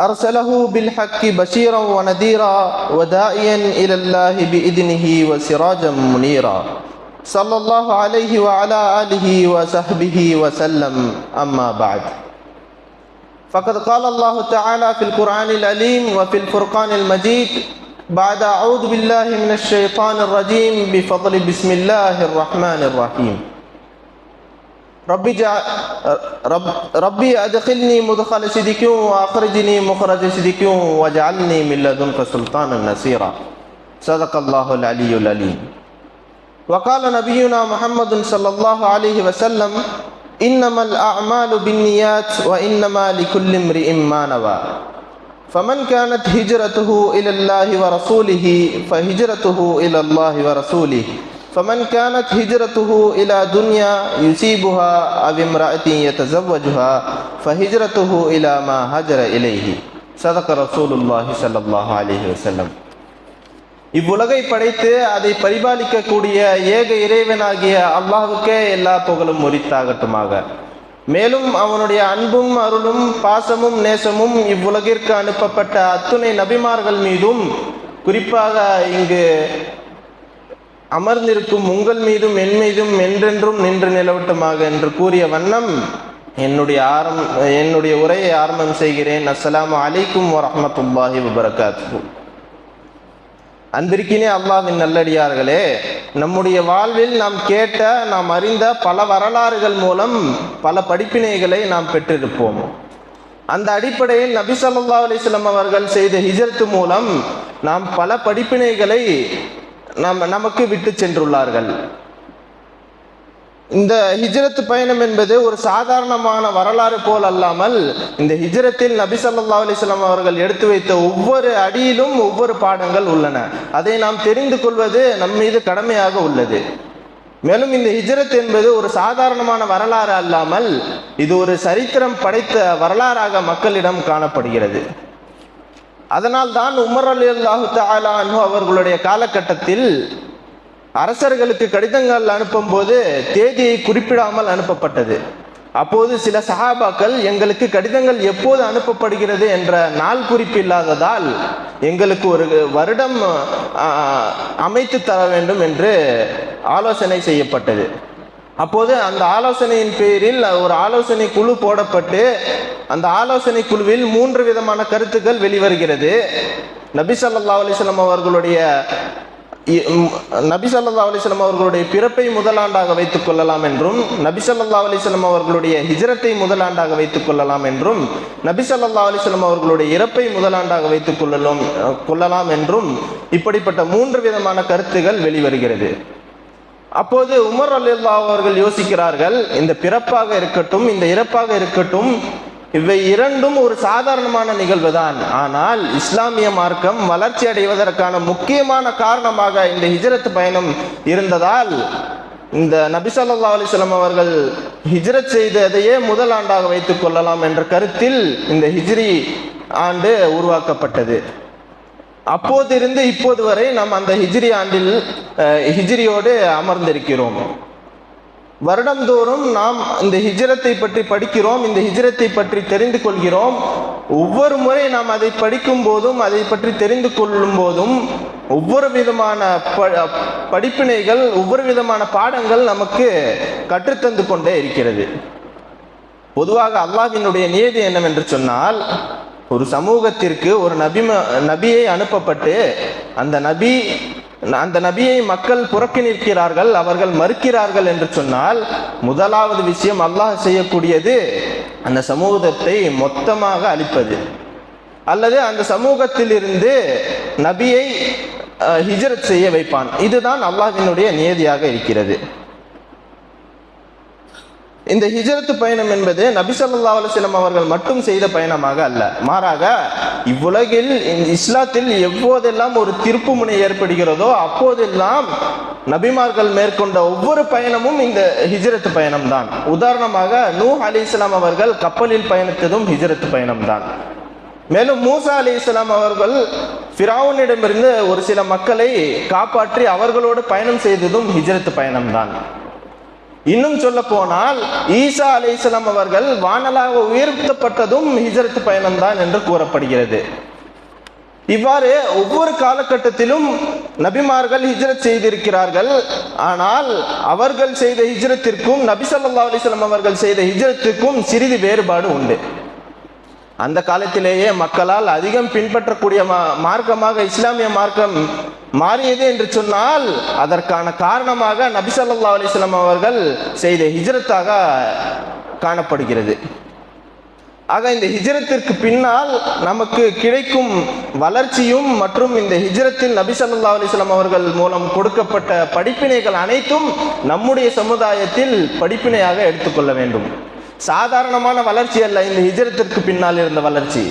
أرسله بالحق بشيرا ونذيرا وداعيا إلى الله بإذنه وسراجا منيرا. صلى الله عليه وعلى آله وصحبه وسلم. أما بعد. فقد قال الله تعالى في القرآن العليم وفي الفرقان المجيد بعد أعوذ بالله من الشيطان الرجيم بفضل بسم الله الرحمن الرحيم. ربی جا رب ربی ادخلنی مدخل صدیقیوں آخرجنی مخرج صدیقیوں وجعلنی من لدنک سلطان نصیرا. صدق اللہ العلی العلی وقال نبینا محمد صلی اللہ علیہ وسلم، انما الاعمال بالنیات وانما لكل امرئ ما نوى فمن كانت هجرته الى الله ورسوله فهجرته الى الله ورسوله فمن كانت هجرته إلى دنيا يصيبها أو امرأة يتزوجها فهجرته إلى ما هجر إليه صدق رسول الله صلى الله عليه وسلم இவ்வுலகை படைத்து அதை பரிபாலிக்கக்கூடிய ஏக இறைவனாகிய அல்லாஹுக்கே எல்லா புகழும் உரித்தாகட்டுமாக மேலும் அவனுடைய அன்பும் அருளும் பாசமும் நேசமும் இவ்வுலகிற்கு அனுப்பப்பட்ட அத்துணை நபிமார்கள் மீதும் குறிப்பாக இங்கு அமர்ந்திருக்கும் உங்கள் மீதும் என் மீதும் என்றென்றும் நின்று நிலவட்டுமாக என்று கூறிய வண்ணம் என்னுடைய ஆரம் என்னுடைய உரையை ஆரம்பம் செய்கிறேன். அஸ்லாம் அலைக்கும் வரமத்துல்லாஹி வபரகாத்து அன்பிற்கினே அல்லாவின் நல்லடியார்களே நம்முடைய வாழ்வில் நாம் கேட்ட நாம் அறிந்த பல வரலாறுகள் மூலம் பல படிப்பினைகளை நாம் பெற்றிருப்போம். அந்த அடிப்படையில் நபி சொல்லா அலிஸ்லாம் அவர்கள் செய்த ஹிஜரத்து மூலம் நாம் பல படிப்பினைகளை நம் நமக்கு விட்டு சென்றுள்ளார்கள். இந்த ஹிஜ்ரத் பயணம் என்பது ஒரு சாதாரணமான வரலாறு போல் அல்லாமல் இந்த ஹிஜ்ரத்தில் நபி சல்லா அலிஸ்லாம் அவர்கள் எடுத்து வைத்த ஒவ்வொரு அடியிலும் ஒவ்வொரு பாடங்கள் உள்ளன. அதை நாம் தெரிந்து கொள்வது நம் மீது கடமையாக உள்ளது. மேலும் இந்த ஹிஜ்ரத் என்பது ஒரு சாதாரணமான வரலாறு அல்லாமல் இது ஒரு சரித்திரம் படைத்த வரலாறாக மக்களிடம் காணப்படுகிறது. அதனால் தான் உமர் அலி அல்லாஹு தாலு அவர்களுடைய காலகட்டத்தில் அரசர்களுக்கு கடிதங்கள் அனுப்பும் போது தேதியை குறிப்பிடாமல் அனுப்பப்பட்டது. அப்போது சில சஹாபாக்கள் எங்களுக்கு கடிதங்கள் எப்போது அனுப்பப்படுகிறது? என்ற நாள் குறிப்பு இல்லாததால் எங்களுக்கு ஒரு வருடம் அமைத்து தர வேண்டும் என்று ஆலோசனை செய்யப்பட்டது. அப்போது அந்த ஆலோசனையின் பேரில் ஒரு ஆலோசனை குழு போடப்பட்டு அந்த ஆலோசனை குழுவில் மூன்று விதமான கருத்துக்கள் வெளிவருகிறது. நபி சல்லா அலிஸ்லாம் அவர்களுடைய நபி சல்லா அலிஸ்லாம் அவர்களுடைய பிறப்பை முதலாண்டாக வைத்துக் கொள்ளலாம் என்றும் நபி சல்லா அலிஸ்லாம் அவர்களுடைய ஹிஜரத்தை முதலாண்டாக வைத்துக் கொள்ளலாம் என்றும் நபி சல்லா அலிஸ்லாம் அவர்களுடைய இறப்பை முதலாண்டாக வைத்துக் கொள்ளலாம் கொள்ளலாம் என்றும் இப்படிப்பட்ட மூன்று விதமான கருத்துகள் வெளிவருகிறது. அப்போது உமர் அல்லா அவர்கள் யோசிக்கிறார்கள் இந்த பிறப்பாக இருக்கட்டும் இந்த இறப்பாக இருக்கட்டும் இவை இரண்டும் ஒரு சாதாரணமான நிகழ்வு தான் ஆனால் இஸ்லாமிய மார்க்கம் வளர்ச்சி அடைவதற்கான முக்கியமான காரணமாக இந்த ஹிஜரத் பயணம் இருந்ததால் இந்த நபிசல்லா அலிஸ்லாம் அவர்கள் ஹிஜ்ரத் செய்ததையே முதல் ஆண்டாக வைத்துக் கொள்ளலாம் என்ற கருத்தில் இந்த ஹிஜ்ரி ஆண்டு உருவாக்கப்பட்டது. அப்போதிருந்து இப்போது வரை நாம் அந்த ஹிஜ்ரி ஆண்டில் ஹிஜ்ரியோடு அமர்ந்திருக்கிறோம். வருடந்தோறும் நாம் இந்த ஹிஜ்ரத்தை பற்றி படிக்கிறோம் இந்த ஹிஜ்ரத்தை பற்றி தெரிந்து கொள்கிறோம். ஒவ்வொரு முறை நாம் அதை படிக்கும் போதும் அதை பற்றி தெரிந்து கொள்ளும் போதும் ஒவ்வொரு விதமான படிப்பினைகள் ஒவ்வொரு விதமான பாடங்கள் நமக்கு கற்றுத்தந்து கொண்டே இருக்கிறது. பொதுவாக அல்லாஹினுடைய நியதி என்னவென்று சொன்னால் ஒரு சமூகத்திற்கு ஒரு நபி நபியை அனுப்பப்பட்டு அந்த நபி அந்த நபியை மக்கள் புறக்கணிக்கிறார்கள் அவர்கள் மறுக்கிறார்கள் என்று சொன்னால் முதலாவது விஷயம் அல்லாஹ் செய்யக்கூடியது அந்த சமூகத்தை மொத்தமாக அழிப்பது. அல்லது அந்த சமூகத்திலிருந்து நபியை ஹிஜரத் செய்ய வைப்பான். இதுதான் அல்லாஹினுடைய நியதியாக இருக்கிறது. இந்த ஹிஜரத்து பயணம் என்பது நபிசல்லா அலுவலம் அவர்கள் மட்டும் செய்த பயணமாக அல்ல. மாறாக இவ்வுலகில் இஸ்லாத்தில் எப்போதெல்லாம் ஒரு திருப்பு முனை ஏற்படுகிறதோ அப்போதெல்லாம் நபிமார்கள் மேற்கொண்ட ஒவ்வொரு பயணமும் இந்த ஹிஜ்ரத் பயணம்தான். உதாரணமாக நூ அலி இஸ்லாம் அவர்கள் கப்பலில் பயணித்ததும் ஹிஜ்ரத் பயணம்தான். மேலும் மூசா அலி இஸ்லாம் அவர்கள் ஃபிராவுனிடமிருந்து ஒரு சில மக்களை காப்பாற்றி அவர்களோடு பயணம் செய்ததும் ஹிஜ்ரத் பயணம்தான். இன்னும் சொல்ல போனால் ஈசா அலிஸ்லாம் அவர்கள் வானலாக உயர்த்தப்பட்டதும் ஹிஜ்ரத் பயணம்தான் என்று கூறப்படுகிறது. இவ்வாறு ஒவ்வொரு காலகட்டத்திலும் நபிமார்கள் ஹிஜ்ரத் செய்திருக்கிறார்கள். ஆனால் அவர்கள் செய்த ஹிஜ்ரத்திற்கும் நபி ஸல்லல்லாஹு அலிஸ்லாம் அவர்கள் செய்த ஹிஜ்ரத்திற்கும் சிறிது வேறுபாடு உண்டு. அந்த காலத்திலேயே மக்களால் அதிகம் பின்பற்றக்கூடிய மா- மார்க்கமாக இஸ்லாமிய மார்க்கம் மாறியது என்று சொன்னால் அதற்கான காரணமாக நபி ஸல்லல்லாஹு அவர்கள் செய்த ஹிஜ்ரத்தாக காணப்படுகிறது. ஆக இந்த ஹிஜ்ரத்திற்கு பின்னால் நமக்கு கிடைக்கும் வளர்ச்சியும் மற்றும் இந்த ஹிஜ்ரத்தில் நபி ஸல்லல்லாஹு அவர்கள் மூலம் கொடுக்கப்பட்ட படிப்பினைகள் அனைத்தும் நம்முடைய சமுதாயத்தில் படிப்பினையாக எடுத்துக்கொள்ள வேண்டும். சாதாரணமான வளர்ச்சி அல்ல. இந்த ஹிஜரத்திற்கு பின்னால் இருந்த வளர்ச்சி.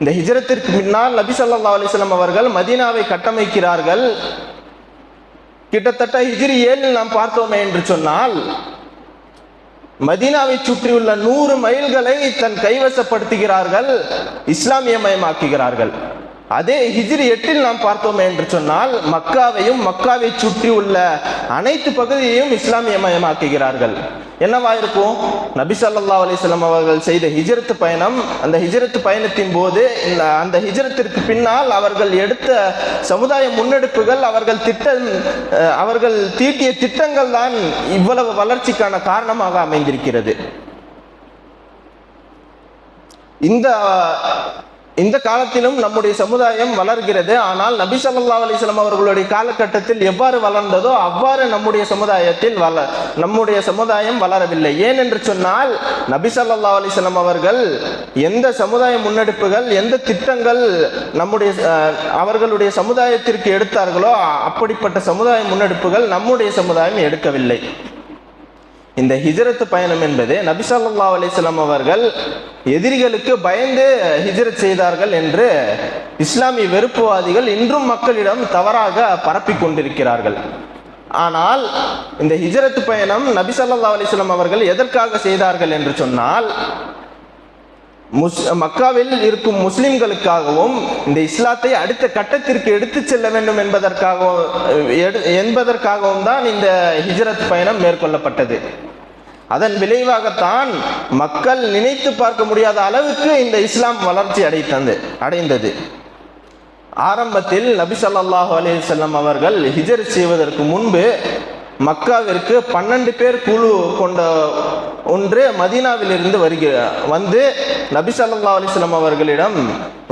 இந்த ஹிஜரத்திற்கு பின்னால் நபி ஸல்லல்லாஹு அலைஹி அவர்கள் மதீனாவை கட்டமைக்கிறார்கள். கிட்டத்தட்ட ஹிஜ்ரி ஏழில் நாம் பார்த்தோமே என்று சொன்னால் மதீனாவை சுற்றியுள்ள நூறு மைல்களை தன் கைவசப்படுத்துகிறார்கள் இஸ்லாமியமயமாக்குகிறார்கள் அதே ஹிஜ்ரி எட்டில் நாம் பார்த்தோம் என்று சொன்னால் மக்காவையும் மக்காவை சுற்றியுள்ள அனைத்து பகுதியையும் இஸ்லாமியமயமாக்குகிறார்கள் என்னவா இருக்கும்? நபி சல்லா அலிஸ்லாம் அவர்கள் செய்த ஹிஜரத்து பயணம் அந்த ஹிஜரத்து பயணத்தின் போது இந்த அந்த ஹிஜரத்திற்கு பின்னால் அவர்கள் எடுத்த சமுதாய முன்னெடுப்புகள் அவர்கள் திட்டம் அவர்கள் தீட்டிய திட்டங்கள் தான் இவ்வளவு வளர்ச்சிக்கான காரணமாக அமைந்திருக்கிறது. இந்த இந்த காலத்திலும் நம்முடைய சமுதாயம் வளர்கிறது. ஆனால் நபி சல்லா அலிஸ்லாம் அவர்களுடைய காலகட்டத்தில் எவ்வாறு வளர்ந்ததோ அவ்வாறு நம்முடைய சமுதாயத்தில் வள நம்முடைய சமுதாயம் வளரவில்லை. ஏன் என்று சொன்னால் நபி சல்லா அலிஸ்லாம் அவர்கள் எந்த சமுதாய முன்னெடுப்புகள் எந்த திட்டங்கள் நம்முடைய அவர்களுடைய சமுதாயத்திற்கு எடுத்தார்களோ அப்படிப்பட்ட சமுதாய முன்னெடுப்புகள் நம்முடைய சமுதாயம் எடுக்கவில்லை. இந்த ஹிஜரத்து பயணம் என்பது நபிசல்லா அலிஸ்லாம் அவர்கள் எதிரிகளுக்கு பயந்து ஹிஜரத் செய்தார்கள் என்று இஸ்லாமிய வெறுப்புவாதிகள் இன்றும் மக்களிடம் தவறாக பரப்பிக் கொண்டிருக்கிறார்கள். ஆனால் இந்த ஹிஜரத்து பயணம் நபிசல்லா அலிஸ்லாம் அவர்கள் எதற்காக செய்தார்கள் என்று சொன்னால் முஸ் மக்காவில் இருக்கும் முஸ்லிம்களுக்காகவும் இந்த இஸ்லாத்தை அடுத்த கட்டத்திற்கு எடுத்து செல்ல வேண்டும் என்பதற்காகவும் எடு- என்பதற்காகவும் தான் இந்த ஹிஜ்ரத் பயணம் மேற்கொள்ளப்பட்டது. அதன் விளைவாகத்தான் மக்கள் நினைத்து பார்க்க முடியாத அளவுக்கு இந்த இஸ்லாம் வளர்ச்சி அடைத்தது அடைந்தது. ஆரம்பத்தில் நபி சல்லாஹூ அலி செல்லம் அவர்கள் ஹிஜர் செய்வதற்கு முன்பு மக்காவிற்கு பன்னெண்டு பேர் குழு கொண்ட ஒன்று மதீனாவிலிருந்து வருகிற வந்து நபி ஸல்லல்லாஹு அவர்களிடம்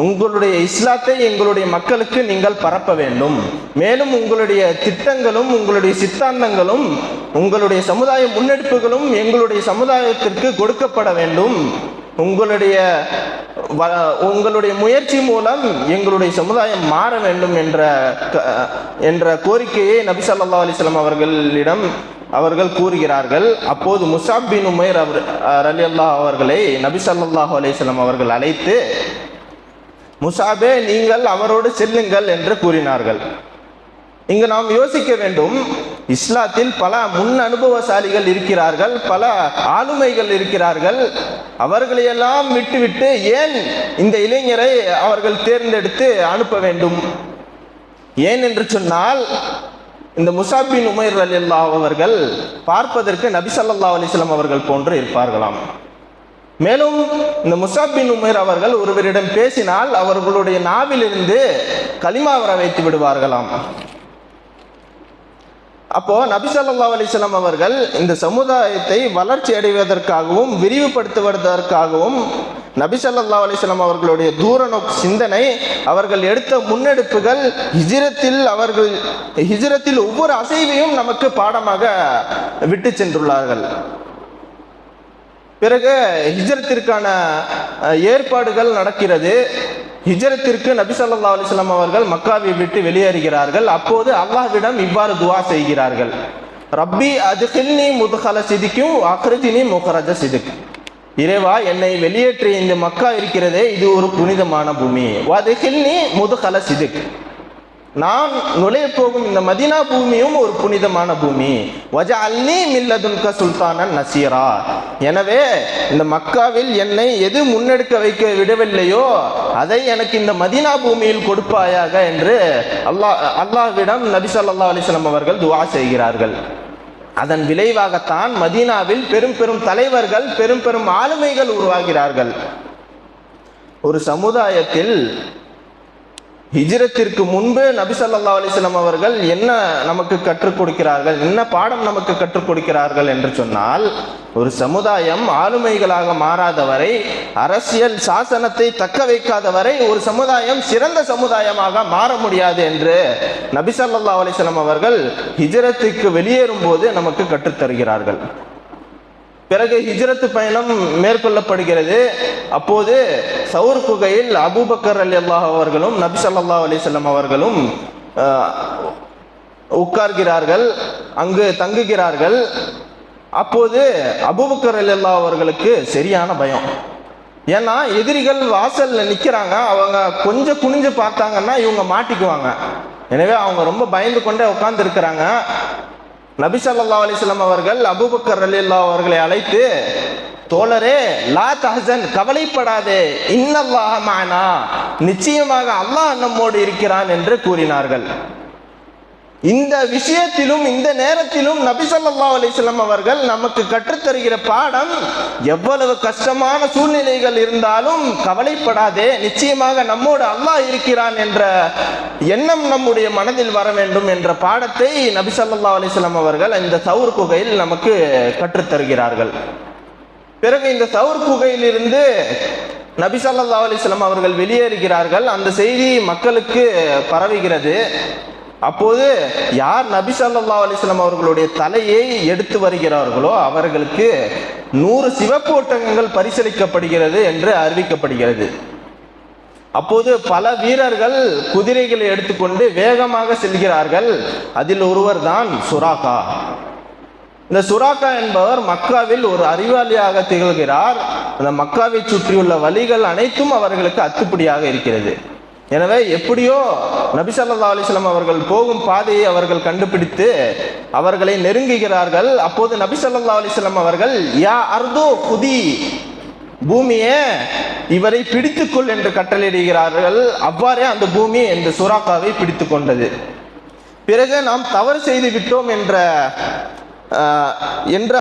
உங்களுடைய இஸ்லாத்தை எங்களுடைய மக்களுக்கு நீங்கள் பரப்ப வேண்டும். மேலும் உங்களுடைய திட்டங்களும் உங்களுடைய சித்தாந்தங்களும் உங்களுடைய சமுதாய முன்னெடுப்புகளும் எங்களுடைய சமுதாயத்திற்கு கொடுக்கப்பட வேண்டும். உங்களுடைய உங்களுடைய முயற்சி மூலம் எங்களுடைய சமுதாயம் மாற வேண்டும் என்ற க- என்ற கோரிக்கையை நபி சல்லா அலிஸ்லாம் அவர்களிடம் அவர்கள் கூறுகிறார்கள். அப்போது முசாப் பின் உமேர் அவர் ரலியல்லாஹு அவர்களை நபி சல்லாஹூ அலிஸ்லாம் அவர்கள் அழைத்து முசாபே நீங்கள் அவரோடு செல்லுங்கள் என்று கூறினார்கள். இங்கு நாம் யோசிக்க வேண்டும் இஸ்லாத்தில் பல முன் அனுபவசாலிகள் இருக்கிறார்கள் பல ஆளுமைகள் இருக்கிறார்கள். அவர்களையெல்லாம் விட்டுவிட்டு ஏன் இந்த இளைஞரை அவர்கள் தேர்ந்தெடுத்து அனுப்ப வேண்டும்? ஏன் என்று சொன்னால் இந்த முசாபின் உமைர் ரலியல்லாஹு அவர்கள் பார்ப்பதற்கு நபிசல்லா அலிஸ்லாம் அவர்கள் போன்று இருப்பார்களாம். மேலும் இந்த முசாபின் உமர் அவர்கள் ஒருவரிடம் பேசினால் அவர்களுடைய நாவிலிருந்து கலிமா வர வைத்து விடுவார்களாம். அப்போ நபி ஸல்லல்லாஹு அவர்கள் இந்த சமுதாயத்தை வளர்ச்சி அடைவதற்காகவும் விரிவுபடுத்துவதற்காகவும் நபி ஸல்லல்லாஹு அவர்களுடைய தூர நோக்கு சிந்தனை அவர்கள் எடுத்த முன்னெடுப்புகள் ஹிஜிரத்தில் அவர்கள் ஹிஜிரத்தில் ஒவ்வொரு அசைவையும் நமக்கு பாடமாக விட்டு சென்றுள்ளார்கள். பிறகு ஹிஜரத்திற்கான ஏற்பாடுகள் நடக்கிறது. ஹிஜரத்திற்கு நபி சல்லா அலிஸ்லாம் அவர்கள் மக்காவை விட்டு வெளியேறுகிறார்கள். அப்போது அல்லாஹ்விடம் இவ்வாறு துவா செய்கிறார்கள். ரப்பி அதுகில்னி முதுகல சிதிக்கும் அக்ரஜினி முகரஜ சிதுக்கு இறைவா என்னை வெளியேற்றிய இந்த மக்கா இருக்கிறதே இது ஒரு புனிதமான பூமி. வதுகில்னி முதுகல சிதுக்கு நான் நுழைய போகும் இந்த மதினா பூமியும் ஒரு புனிதமான பூமி. வஜ அல்லி மில்லதுன்க சுல்தானன் நசீரா. எனவே இந்த மக்காவில் என்னை எது முன்னெடுக்க வைக்க விடவில்லையோ அதை எனக்கு இந்த மதினா பூமியில் கொடுப்பாயாக என்று அல்லாஹ் அல்லாஹ்விடம் நபி ஸல்லல்லாஹு அலைஹி அவர்கள் துவா செய்கிறார்கள். அதன் விளைவாகத்தான் மதீனாவில் பெரும் பெரும் தலைவர்கள் பெரும் பெரும் ஆளுமைகள் உருவாகிறார்கள். ஒரு சமுதாயத்தில் ஹிஜ்ரத்திற்கு முன்பு நபி ஸல்லல்லாஹு அவர்கள் என்ன நமக்கு கற்றுக் கொடுக்கிறார்கள் என்ன பாடம் நமக்கு கற்றுக் கொடுக்கிறார்கள் என்று சொன்னால் ஒரு சமுதாயம் ஆளுமைகளாக மாறாதவரை அரசியல் சாசனத்தை தக்க வைக்காதவரை ஒரு சமுதாயம் சிறந்த சமுதாயமாக மாற முடியாது என்று நபி ஸல்லல்லாஹு அவர்கள் ஹிஜ்ரத்துக்கு வெளியேறும் போது நமக்கு கற்றுத்தருகிறார்கள் பிறகு ஹிஜ்ரத்து பயணம் மேற்கொள்ளப்படுகிறது. அப்போது சவுர் குகையில் அபூபக்கர் அலி அல்லாஹ் அவர்களும் நபி சல்லா அலிசல்லம் அவர்களும் உட்கார்கிறார்கள் அங்கு தங்குகிறார்கள். அப்போது அபூபக்கர் அலி அல்லா அவர்களுக்கு சரியான பயம். ஏன்னா எதிரிகள் வாசல்ல நிக்கிறாங்க அவங்க கொஞ்சம் குனிஞ்சு பார்த்தாங்கன்னா இவங்க மாட்டிக்குவாங்க. எனவே அவங்க ரொம்ப பயந்து கொண்டே உட்கார்ந்து இருக்கிறாங்க நபிசல்லா அலிஸ்லாம் அவர்கள் அபூபக்கர் ரலியல்லாஹு அவர்களை அழைத்து தோழரே லா தஹசன் கவலைப்படாதே இன்னல்லாக மானா நிச்சயமாக அல்லாஹ் நம்மோடு இருக்கிறான் என்று கூறினார்கள். இந்த விஷயத்திலும் இந்த நேரத்திலும் நபிசல்லா அலிஸ்லாம் அவர்கள் நமக்கு கற்றுத்தருகிற பாடம் எவ்வளவு கஷ்டமான சூழ்நிலைகள் இருந்தாலும் கவலைப்படாதே நிச்சயமாக நம்மோடு அல்லாஹ் இருக்கிறான் என்ற எண்ணம் நம்முடைய மனதில் வர வேண்டும் என்ற பாடத்தை நபிசல்லா அலிஸ்லாம் அவர்கள் இந்த சவுர் குகையில் நமக்கு கற்றுத்தருகிறார்கள். பிறகு இந்த சவுர் குகையிலிருந்து நபிசல்லா அலிஸ்லாம் அவர்கள் வெளியேறுகிறார்கள். அந்த செய்தி மக்களுக்கு பரவுகிறது. அப்போது யார் நபி சல்லா அலிஸ்லாம் அவர்களுடைய தலையை எடுத்து வருகிறார்களோ அவர்களுக்கு நூறு சிவப்பு ஒட்டகங்கள் பரிசளிக்கப்படுகிறது என்று அறிவிக்கப்படுகிறது. அப்போது பல வீரர்கள் குதிரைகளை எடுத்துக்கொண்டு வேகமாக செல்கிறார்கள். அதில் ஒருவர் தான் சுராகா இந்த சுராக்கா என்பவர் மக்காவில் ஒரு அறிவாளியாக திகழ்கிறார். அந்த மக்காவை சுற்றியுள்ள வழிகள் அனைத்தும் அவர்களுக்கு அத்துப்படியாக இருக்கிறது. எனவே எப்படியோ நபிசல்லா அலிஸ்லாம் அவர்கள் போகும் பாதையை அவர்கள் கண்டுபிடித்து அவர்களை நெருங்குகிறார்கள். அப்போது நபிசல்லா அலிஸ்லாம் அவர்கள் யா அர்தோ குதி பூமியே இவரை பிடித்துக்கொள் என்று கட்டளையிடுகிறார்கள். அவ்வாறே அந்த பூமி இந்த சுறாக்காவை பிடித்து கொண்டது. பிறகு நாம் தவறு செய்து விட்டோம் என்ற ஆஹ், என்ற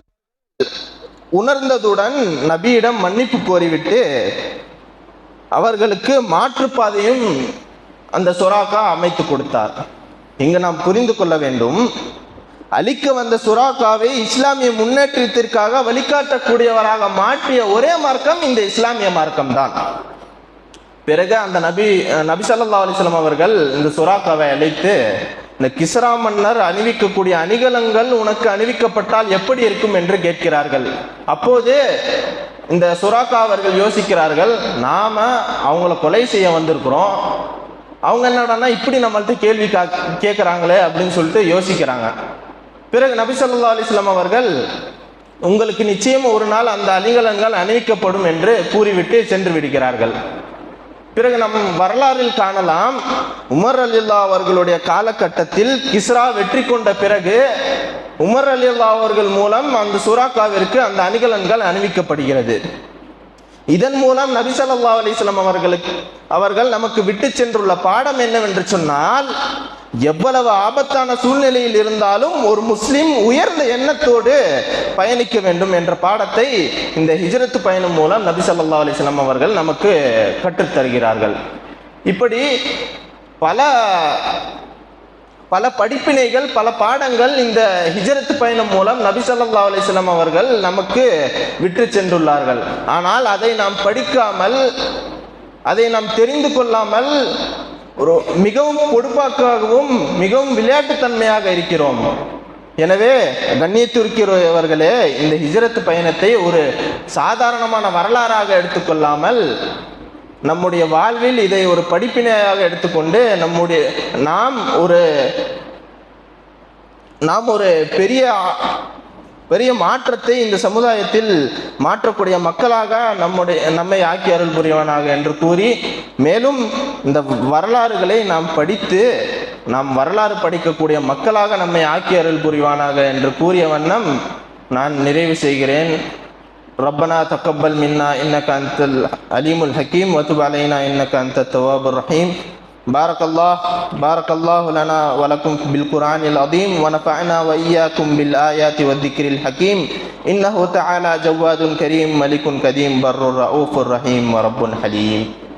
உணர்ந்ததுடன் நபியிடம் மன்னிப்பு கோரிவிட்டு அவர்களுக்கு மாற்றுப்பாதையும் அந்த சுறாக்கா அமைத்து கொடுத்தார். இங்கு நாம் புரிந்து கொள்ள வேண்டும் அழிக்க வந்த சுறாக்காவை இஸ்லாமிய முன்னேற்றத்திற்காக வழிகாட்டக்கூடியவராக மாற்றிய ஒரே மார்க்கம் இந்த இஸ்லாமிய மார்க்கம் தான் பிறகு அந்த நபி நபி சல்லா அலிஸ்லாம் அவர்கள் இந்த சுறாக்காவை அழைத்து இந்த கிஸ்ரா மன்னர் அணிவிக்கக்கூடிய அணிகலங்கள் உனக்கு அணிவிக்கப்பட்டால் எப்படி இருக்கும் என்று கேட்கிறார்கள். அப்போது இந்த சுறாக்கா அவர்கள் யோசிக்கிறார்கள் நாம அவங்கள கொலை செய்ய வந்திருக்கிறோம். அவங்க என்னடான்னா இப்படி நம்மள்ட்ட கேள்வி கா- கேட்குறாங்களே அப்படின்னு சொல்லிட்டு யோசிக்கிறாங்க. பிறகு நபிசல்லா அலிஸ்லாம் அவர்கள் உங்களுக்கு நிச்சயம் ஒரு நாள் அந்த அணிகலன்கள் அணிவிக்கப்படும் என்று கூறிவிட்டு சென்று விடுகிறார்கள். பிறகு நம் வரலாறில் காணலாம் உமர் அலில்லா அவர்களுடைய காலகட்டத்தில் கிஸ்ரா வெற்றி கொண்ட பிறகு உமர் அலில்லா அவர்கள் மூலம் அந்த சுறாக்காவிற்கு அந்த அணிகலன்கள் அணிவிக்கப்படுகிறது. இதன் மூலம் நபி ஸல்லல்லாஹு அவர்களுக்கு அவர்கள் நமக்கு விட்டு சென்றுள்ள பாடம் என்னவென்று சொன்னால் எவ்வளவு ஆபத்தான சூழ்நிலையில் இருந்தாலும் ஒரு முஸ்லிம் உயர்ந்த எண்ணத்தோடு பயணிக்க வேண்டும் என்ற பாடத்தை இந்த ஹிஜரத்து பயணம் மூலம் நபி ஸல்லல்லாஹு அவர்கள் நமக்கு கற்றுத்தருகிறார்கள். இப்படி பல பல படிப்பினைகள் பல பாடங்கள் இந்த ஹிஜ்ரத் பயணம் மூலம் நபி சொல்லா அலிஸ்லாம் அவர்கள் நமக்கு விற்று சென்றுள்ளார்கள். ஆனால் அதை நாம் படிக்காமல் அதை நாம் தெரிந்து கொள்ளாமல் ஒரு மிகவும் பொடுப்பாக்காகவும் மிகவும் விளையாட்டுத்தன்மையாக இருக்கிறோம். எனவே கண்ணியத்திற்கிறவர்களே இந்த ஹிஜ்ரத் பயணத்தை ஒரு சாதாரணமான வரலாறாக எடுத்துக்கொள்ளாமல் நம்முடைய வாழ்வில் இதை ஒரு படிப்பினையாக எடுத்துக்கொண்டு நம்முடைய நாம் ஒரு நாம் ஒரு பெரிய பெரிய மாற்றத்தை இந்த சமுதாயத்தில் மாற்றக்கூடிய மக்களாக நம்முடைய நம்மை ஆக்கி அருள் புரிவானாக என்று கூறி மேலும் இந்த வரலாறுகளை நாம் படித்து நாம் வரலாறு படிக்கக்கூடிய மக்களாக நம்மை ஆக்கி அருள் புரிவானாக என்று கூறிய வண்ணம் நான் நிறைவு செய்கிறேன். ربنا تقبل منا إنك أنت العليم الحكيم وتب علينا إنك أنت التواب الرحيم. بارك الله بارك الله لنا ولكم بالقرآن العظيم ونفعنا وإياكم بالآيات والذكر الحكيم. إنه تعالى جواد كريم ملك قديم بر رؤوف رحيم ورب حليم.